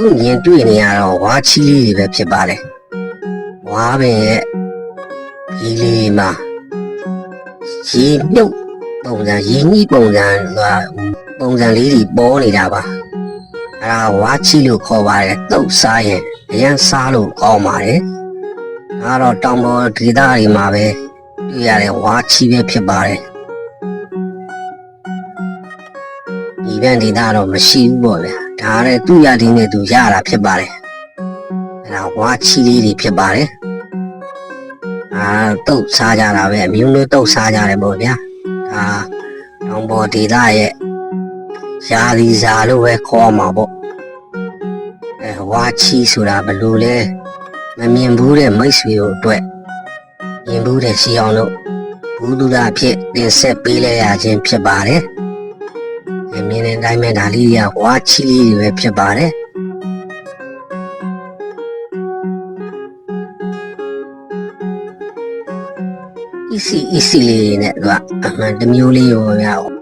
ခုမြင်တွေ့နေရတော့ဝါချီလေးတွေပဲဖြစ်ပါတယ်ဝါပင်ရဲ့ဒီလေးမှာရေမြုပ်ပုံစံရေညှိပုံစံဆိုတာပုံစံလေးတွေပေါ်နေတာပါအဲ့ဒါဝါချီလို့ခေါ်ပါတယ်တုတ်စားရင်အရန်စားလို့ကောင်းပါတယ်ဒါတော့တောင်ပေါ်ဒေသတွေမှာပဲတွေ့ရတဲ့ဝါချီပဲဖြစ်ပါတယ်ဒီဘက်ဒေသတော့မရှိဘူးပေါ့ဗျာ ဒါလည်းသူ့ရည်နဲ့သူရတာဖြစ်ပါတယ်အဲ့ဒါဝါချီလေးတွေဖြစ်ပါတယ်အာတုတ်စားကြတာပဲအမျိုးမျိုးတုတ်စားကြတယ်ပေါ့ဗျာဒါတောင်ပေါ်ဒေသရဲ့ရာသီစာလို့ပဲခေါ်မှာပေါ့အဲဝါချီဆိုတာဘယ်လိုလဲမမြင်ဘူးတဲ့မိတ်ဆွေတို့အတွက်မြင်ဘူးတဲ့ရှိအောင်လို့ဘူးသူရဖြစ်တင်ဆက်ပေးလိုက်ရခြင်းဖြစ်ပါတယ်အ မြင်တဲ့အတိုင်းပဲဒါလေးကဝါချီလေးတွေပဲဖြစ်ပါတယ်အီစီအီစီလေးနဲ့သူကအမှန်တစ်မျိုးလေးရောဗျာ